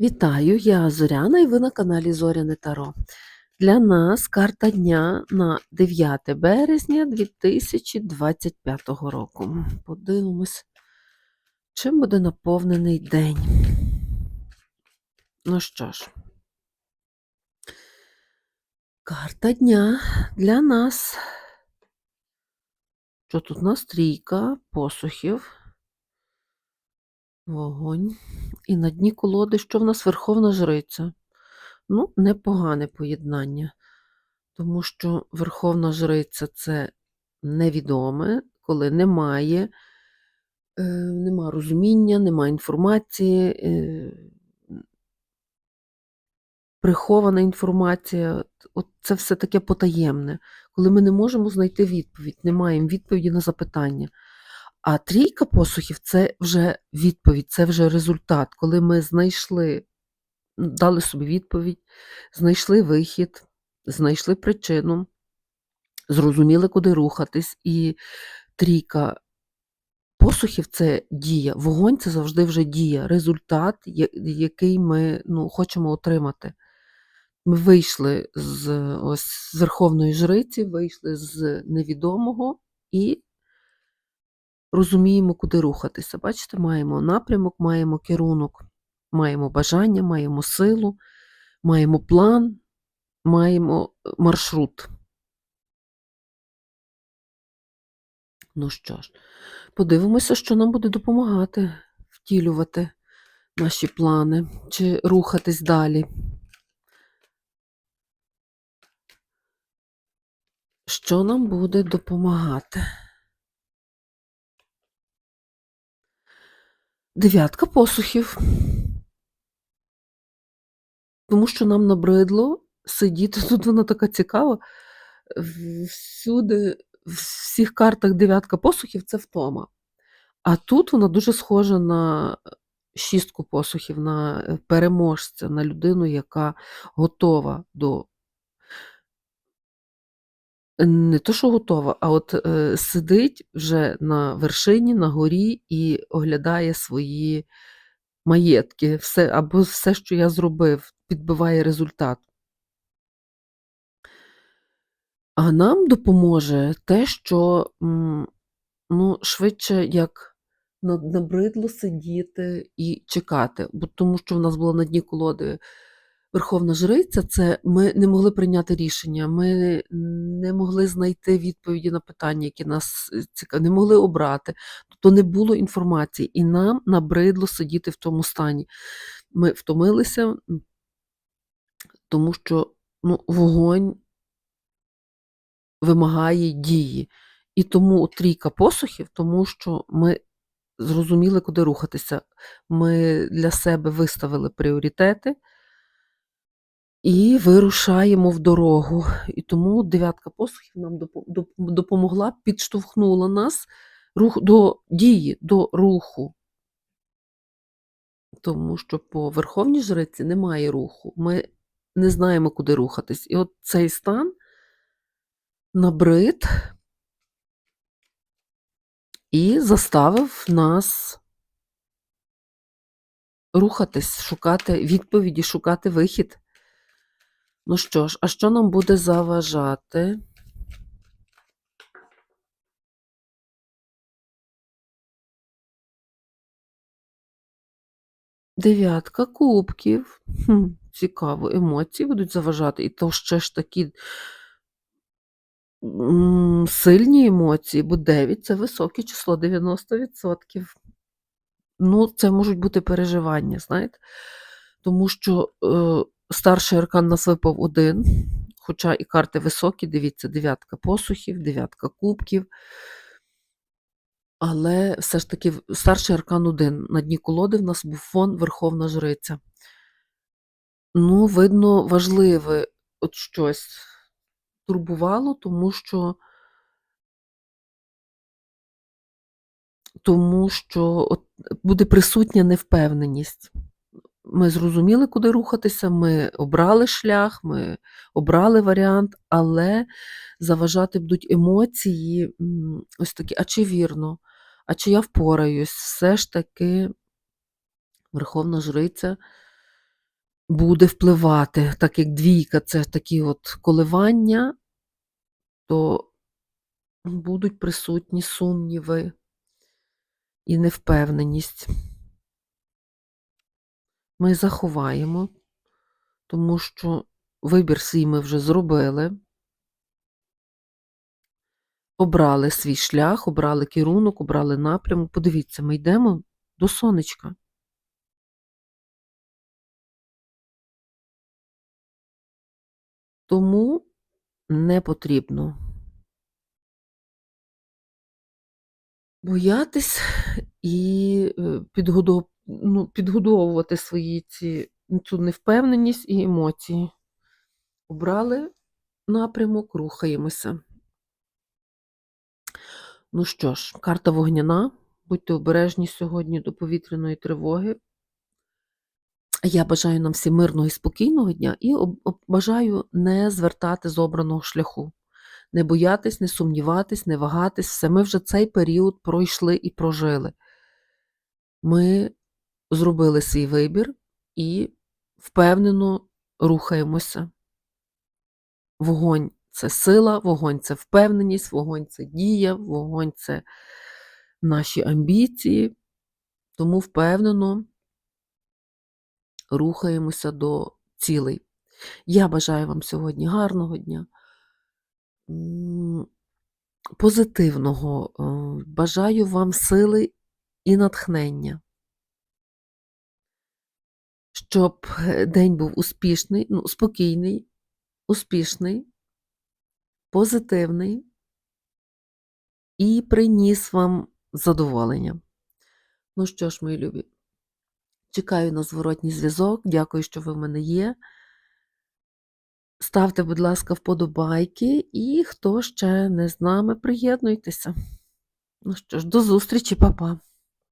Вітаю, я Зоряна і ви на каналі Зоряне Таро. Для нас карта дня на 9 березня 2025 року. Подивимось, чим буде наповнений день. Ну що ж, карта дня для нас. Що тут у нас трійка посухів, вогонь. І на дні колоди, що в нас Верховна Жриця. Ну, непогане поєднання, тому що Верховна Жриця це невідоме, коли немає, е, нема розуміння, немає інформації, е, прихована інформація. От це все таке потаємне, коли ми не можемо знайти відповідь, не маємо відповіді на запитання. А трійка посухів це вже відповідь, це вже результат, коли ми знайшли, дали собі відповідь, знайшли вихід, знайшли причину, зрозуміли, куди рухатись. І трійка посухів це дія. Вогонь це завжди вже дія, результат, який ми ну, хочемо отримати. Ми вийшли з, ось, з Верховної Жриці, вийшли з невідомого і розуміємо, куди рухатися. Бачите, маємо напрямок, маємо керунок, маємо бажання, маємо силу, маємо план, маємо е, маршрут. Ну що ж, подивимося, що нам буде допомагати втілювати наші плани чи рухатись далі. Що нам буде допомагати? Дев'ятка посухів. Тому що нам набридло сидіти. Тут вона така цікава. Всюди, в всіх картах дев'ятка посухів це втома. А тут вона дуже схожа на шістку посухів, на е, переможця, на людину, яка готова до. Не то, що готова, а от е, сидить вже на вершині, на горі і оглядає свої маєтки, все, або все, що я зробив, підбиває результат. А нам допоможе те, що ну, швидше як набридло сидіти і чекати. Бо тому що в нас була на дні колоди Верховна Жриця, це ми не могли прийняти рішення, ми не могли знайти відповіді на питання, які нас цікавили, не могли обрати. Тобто не було інформації, і нам набридло сидіти в тому стані. Ми втомилися, тому що ну, вогонь вимагає дії. І тому трійка посухів, тому що ми зрозуміли, куди рухатися. Ми для себе виставили пріоритети і вирушаємо в дорогу. І тому дев'ятка посухів нам допомогла, підштовхнула нас рух до дії, до руху. Тому що по Верховній Жриці немає руху. Ми не знаємо, куди рухатись. І от цей стан набрид і заставив нас рухатись, шукати відповіді, шукати вихід. Ну що ж, а що нам буде заважати? Дев'ятка кубків. Хм, цікаво, емоції будуть заважати. І то ще ж такі сильні емоції, бо 9 це високе число, 90%. Ну, це можуть бути переживання, знаєте. Тому що е, старший аркан нас випав один, хоча і карти високі, дивіться, дев'ятка посухів, дев'ятка кубків. Але все ж таки старший аркан один. На дні колоди в нас був фон Верховна Жриця. Ну, видно, важливе от щось турбувало, тому що тому що от буде присутня невпевненість. Ми зрозуміли, куди рухатися, ми обрали шлях, ми обрали варіант, але заважати будуть емоції, ось такі, а чи вірно, а чи я впораюсь, все ж таки Верховна Жриця буде впливати, так як двійка це такі от коливання, то будуть присутні сумніви і невпевненість. Ми заховаємо, тому що вибір свій ми вже зробили. Обрали свій шлях, обрали керунок, обрали напрямок. Подивіться, ми йдемо до сонечка. Тому не потрібно боятись і е. Ну, підгодовувати свої ці, цю невпевненість і емоції. Обрали напрямок, рухаємося. Ну що ж, карта вогняна. Будьте обережні сьогодні до повітряної тривоги. Я бажаю нам всім мирного і спокійного дня і бажаю не звертати з обраного шляху, не боятись, не сумніватись, не вагатись. Все ми вже цей період пройшли і прожили. Ми зробили свій вибір і впевнено рухаємося. Вогонь це сила, вогонь це впевненість, вогонь це дія, вогонь це наші амбіції. Тому впевнено рухаємося до цілей. Я бажаю вам сьогодні гарного дня, позитивного, е, бажаю вам сили і натхнення, щоб е, день був успішний, ну, спокійний, успішний, позитивний і приніс вам задоволення. Ну що ж, мої любі, чекаю на зворотній зв'язок. Дякую, що ви в мене є. Ставте, будь ласка, вподобайки, і хто ще не з нами, приєднуйтеся. Ну що ж, до зустрічі, па-па.